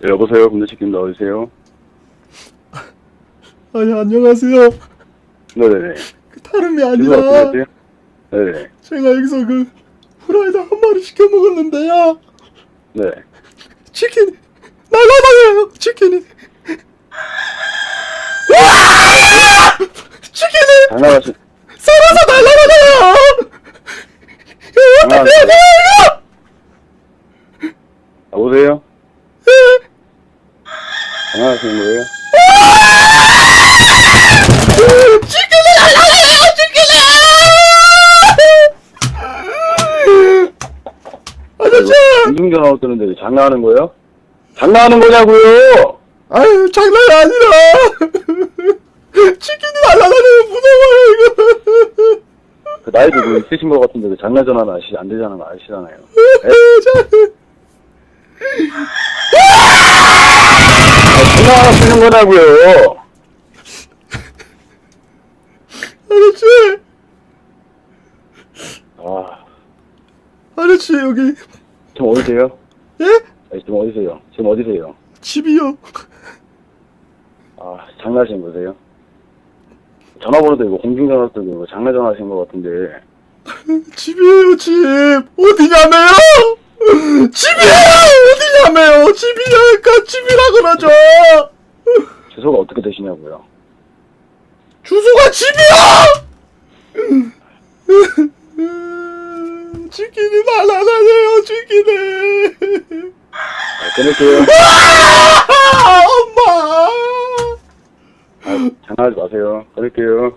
네, 여보세요, 군대치킨 나오세요? 아니 안녕하세요. 네네네. 그 다름이 아니라 하세요? 네네. 제가 여기서 그 후라이드 한 마리 시켜 먹었는데요. 네. 치킨이 날라다녀요. 치킨이. 와! 치킨이 장난하시, 살아서 날라다녀요. 이거 어떻게 해야 돼요? 여보세요? 장난하시는 거예요? 치킨이 날라다녀요. 치킨이. 아저씨. 공중전화 뜨는데 왜 장난하는 거예요? 장난하는 거냐고요! 아유 장난이 아니라 치킨이 날라다니면 무서워요 이거 그 나이도 뭐 있으신 것 같은데 왜 장난 전화는 아시, 안 되잖아요, 아시잖아요. 아, 장난 하시는 거냐고요! 아저씨 아, 아저씨 여기 지금 어디세요? 예? 아니, 지금 어디세요? 지금 어디세요? 집이요 아, 장난하시는 거세요? 전화번호도 이거 공중전화 뜨고 이거 장난 전화 하신 것 같은데. 집이에요 집 어디냐며요 집이에요 어디냐며요 집이니까 집이라 그러죠 주소가 어떻게 되시냐고요? 주소가 집이야 치킨이 날라다녀요 치킨이 아, 끊을게요. 아, 엄마 아, 장난하지 마세요. 끊을게요.